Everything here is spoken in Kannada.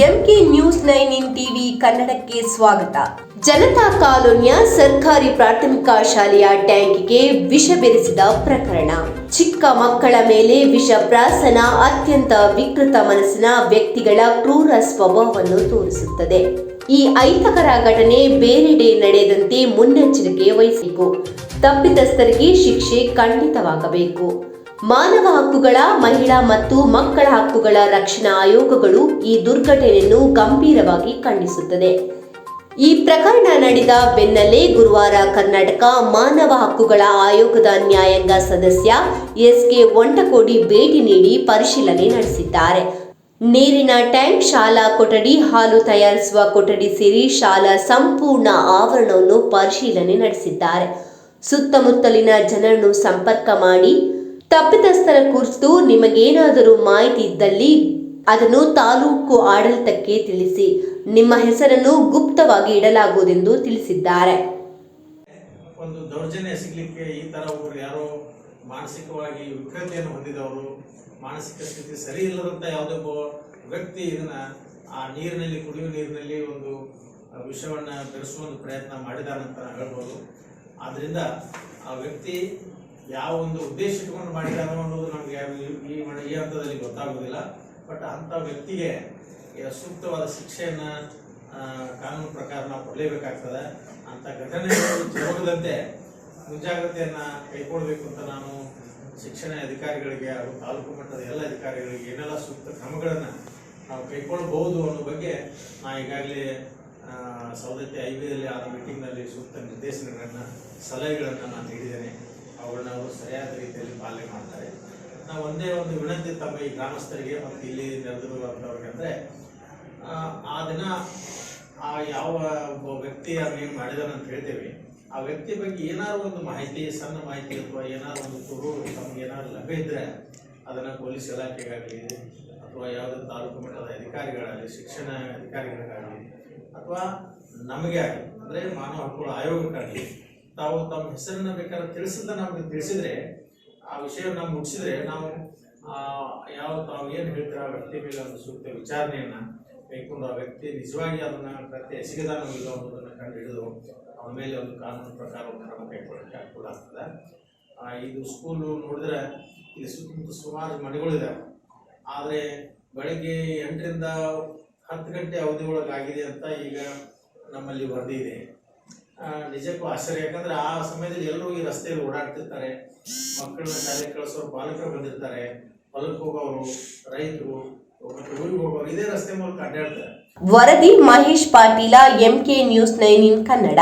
MK news nine in TV ಕನ್ನಡಕ್ಕೆ ಸ್ವಾಗತ. ಜನತಾ ಕಾಲೋನಿಯ ಸರ್ಕಾರಿ ಪ್ರಾಥಮಿಕ ಶಾಲೆಯ ಟ್ಯಾಂಕಿಗೆ ವಿಷ ಬೆರೆಸಿದ ಪ್ರಕರಣ. ಚಿಕ್ಕ ಮಕ್ಕಳ ಮೇಲೆ ವಿಷ ಪ್ರಾಸನ ಅತ್ಯಂತ ವಿಕೃತ ಮನಸ್ಸಿನ ವ್ಯಕ್ತಿಗಳ ಕ್ರೂರ ಸ್ವಭಾವವನ್ನು ತೋರಿಸುತ್ತದೆ. ಈ ಐತಕರ ಘಟನೆ ಬೇರೆಡೆ ನಡೆಯದಂತೆ ಮುನ್ನೆಚ್ಚರಿಕೆ ವಹಿಸಬೇಕು. ತಪ್ಪಿತಸ್ಥರಿಗೆ ಶಿಕ್ಷೆ ಖಂಡಿತವಾಗಬೇಕು. ಮಾನವ ಹಕ್ಕುಗಳ, ಮಹಿಳಾ ಮತ್ತು ಮಕ್ಕಳ ಹಕ್ಕುಗಳ ರಕ್ಷಣಾ ಆಯೋಗಗಳು ಈ ದುರ್ಘಟನೆಯನ್ನು ಗಂಭೀರವಾಗಿ ಖಂಡಿಸುತ್ತದೆ. ಈ ಪ್ರಕರಣ ನಡೆದ ಬೆನ್ನಲ್ಲೇ ಗುರುವಾರ ಕರ್ನಾಟಕ ಮಾನವ ಹಕ್ಕುಗಳ ಆಯೋಗದ ನ್ಯಾಯಾಂಗ ಸದಸ್ಯ ಎಸ್ಕೆ ಒಂಟಕೋಡಿ ಭೇಟಿ ನೀಡಿ ಪರಿಶೀಲನೆ ನಡೆಸಿದ್ದಾರೆ. ನೀರಿನ ಟ್ಯಾಂಕ್, ಶಾಲಾ ಕೊಠಡಿ, ಹಾಲು ತಯಾರಿಸುವ ಕೊಠಡಿ ಸೇರಿ ಶಾಲಾ ಸಂಪೂರ್ಣ ಆವರಣವನ್ನು ಪರಿಶೀಲನೆ ನಡೆಸಿದ್ದಾರೆ. ಸುತ್ತಮುತ್ತಲಿನ ಜನರನ್ನು ಸಂಪರ್ಕ ಮಾಡಿ ತಪ್ಪಿತಸ್ಥರ ಕುರಿತು ನಿಮಗೇನಾದರೂ ಮಾಹಿತಿ ಇದ್ದಲ್ಲಿ ಅದನ್ನು ತಾಲೂಕು ಆಡಳಿತಕ್ಕೆ ತಿಳಿಸಿ. ನಿಮ್ಮ ಹೆಸರನ್ನು ಗುಪ್ತವಾಗಿ ಇಡಲಾಗುವುದೆಂದು ತಿಳಿಸಿದ್ದಾರೆ. ಒಂದು ದೌರ್ಜನ್ಯ ಸಿಗ್ಲಿಕ್ಕೆ ಈ ತರ ಯಾರೋ ಮಾನಸಿಕವಾಗಿ ವಿಕೃತಿಯನ್ನು ಹೊಂದಿದವರು, ಮಾನಸಿಕ ಸ್ಥಿತಿ ಸರಿ ಇಲ್ಲದಂತ ಯಾವುದೊಬ್ಬ ವ್ಯಕ್ತಿ ಇದನ್ನ ಆ ನೀರಿನಲ್ಲಿ, ಕುಡಿಯುವ ನೀರಿನಲ್ಲಿ ಒಂದು ವಿಷವನ್ನ ಬೆರೆಸುವ ಒಂದು ಪ್ರಯತ್ನ ಮಾಡಿದಾನಂತ ಹೇಳ್ಬೋದು. ಆದ್ರಿಂದ ಆ ವ್ಯಕ್ತಿ ಯಾವ ಒಂದು ಉದ್ದೇಶ ಇಟ್ಕೊಂಡು ಮಾಡಿದಾನೋ ಅನ್ನೋದು ನಮಗೆ ಈ- ಈ ಹಂತದಲ್ಲಿ ಗೊತ್ತಾಗೋದಿಲ್ಲ. ಬಟ್ ಅಂತ ವ್ಯಕ್ತಿಗೆ ಸೂಕ್ತವಾದ ಶಿಕ್ಷೆಯನ್ನ ಕಾನೂನು ಪ್ರಕಾರ ನಾವು ಕೊಡಲೇಬೇಕಾಗ್ತದೆ. ಅಂತ ಘಟನೆಗಳು ಜರುಗದಂತೆ ಮುಂಜಾಗ್ರತೆಯನ್ನ ಕೈಗೊಳ್ಳಬೇಕು ಅಂತ ನಾನು ಶಿಕ್ಷಣ ಅಧಿಕಾರಿಗಳಿಗೆ ಹಾಗೂ ತಾಲೂಕು ಮಟ್ಟದ ಎಲ್ಲ ಅಧಿಕಾರಿಗಳಿಗೆ ಏನೆಲ್ಲ ಸೂಕ್ತ ಕ್ರಮಗಳನ್ನ ನಾವು ಕೈಗೊಳ್ಳಬಹುದು ಅನ್ನೋ ಬಗ್ಗೆ ನಾ ಈಗಾಗಲೇ ಸೌದತ್ತಿ ಐವೇದಲ್ಲಿ ಆದ ಮೀಟಿಂಗ್ನಲ್ಲಿ ಸೂಕ್ತ ನಿರ್ದೇಶನಗಳನ್ನು, ಸಲಹೆಗಳನ್ನು ನಾನು ನೀಡಿದ್ದೇನೆ. ಅವುಗಳನ್ನ ಅವರು ಸರಿಯಾದ ರೀತಿಯಲ್ಲಿ ಪಾಲನೆ ಮಾಡ್ತಾರೆ. ನಾವು ಒಂದೇ ಒಂದು ವಿನಂತಿ ತಮ್ಮ ಈ ಗ್ರಾಮಸ್ಥರಿಗೆ ಮತ್ತು ಇಲ್ಲಿ ನೆರೆದಿರುವಂಥವ್ರಿಗೆ ಅಂದರೆ ಆ, ದಿನ ಆ ಯಾವ ಒಬ್ಬ ವ್ಯಕ್ತಿ ಅದನ್ನೇನು ಮಾಡಿದಾನೆ ಅಂತ ಹೇಳ್ತೇವೆ. ಆ ವ್ಯಕ್ತಿ ಬಗ್ಗೆ ಏನಾದ್ರು ಒಂದು ಮಾಹಿತಿ ಸಣ್ಣ ಮಾಹಿತಿ ಅಥವಾ ಏನಾದ್ರು ಒಂದು ತುರು ತಮ್ಗೆ ಏನಾದ್ರು ಲಭ್ಯ ಇದ್ದರೆ ಅದನ್ನ ಪೊಲೀಸ್ ಇಲಾಖೆಗಾಗಲಿ ಅಥವಾ ಯಾವುದೇ ತಾಲೂಕು ಮಟ್ಟದ ಅಧಿಕಾರಿಗಳಾಗಲಿ ಶಿಕ್ಷಣ ಅಧಿಕಾರಿಗಳಿಗಾಗಲಿ ಅಥವಾ ನಮಗೆ ಆಗಲಿ ಅಂದ್ರೆ ಮಾನವ ಹಕ್ಕುಗಳ ಆಯೋಗಕ್ಕಾಗಲಿ ತಾವು ತಮ್ಮ ಹೆಸರನ್ನ ಬೇಕಾದ್ರೆ ತಿಳಿಸಿದ ನಮ್ಗೆ ತಿಳಿಸಿದ್ರೆ, ಆ ವಿಷಯವನ್ನು ಮುಗಿಸಿದ್ರೆ ನಾವು ಯಾವ ತಾವು ಏನು ಹೇಳ್ತೀರ, ಆ ವ್ಯಕ್ತಿ ಮೇಲೆ ಒಂದು ಸೂಕ್ತ ವಿಚಾರಣೆಯನ್ನ ಕೈಕೊಂಡು ಆ ವ್ಯಕ್ತಿ ನಿಜವಾಗಿ ಅದನ್ನ ಪ್ರತಿ ಎಸಗಿದಾನೋ ಇಲ್ಲ ಅನ್ನೋದನ್ನ ಕಂಡು ಹಿಡಿದು ಅವನ ಮೇಲೆ ಒಂದು ಕಾನೂನು ಪ್ರಕಾರ ಒಂದು ಕ್ರಮ ಕೈಗೊಳ್ಳಕ್ಕೆ ಅನುಕೂಲ ಆಗ್ತದೆ. ಇದು ಸ್ಕೂಲು ನೋಡಿದ್ರೆ ಇಲ್ಲಿ ಸುತ್ತಮುತ್ತ ಸುಮಾರು ಮನೆಗಳಿದೆ. ಆದರೆ ಬೆಳಗ್ಗೆ ಎಂಟರಿಂದ ಹತ್ತು ಗಂಟೆ ಅವಧಿ ಒಳಗಾಗಿದೆ ಅಂತ ಈಗ ನಮ್ಮಲ್ಲಿ ವರದಿ ಇದೆ. ನಿಜಕ್ಕೂ ಆಶ್ಚರ್ಯ. ಯಾಕಂದ್ರೆ ಆ ಸಮಯದಲ್ಲಿ ಎಲ್ಲರೂ ಈ ರಸ್ತೆಯಲ್ಲಿ ಓಡಾಡ್ತಿರ್ತಾರೆ. ಮಕ್ಕಳನ್ನ ಶಾಲೆ ಕಳಿಸೋರು, ಪಾಲಕರು ಬಂದಿರ್ತಾರೆ. ಹೊಲಕ್ಕೆ ಹೋಗೋರು, ರೈತರು ಹೋಗೋರು, ಇದೇ ರಸ್ತೆ ಮೂಲಕ ಅಡ್ಡಾಡ್ತಾರೆ. ವರದಿ Mahesh Patil MK news nine in Kannada.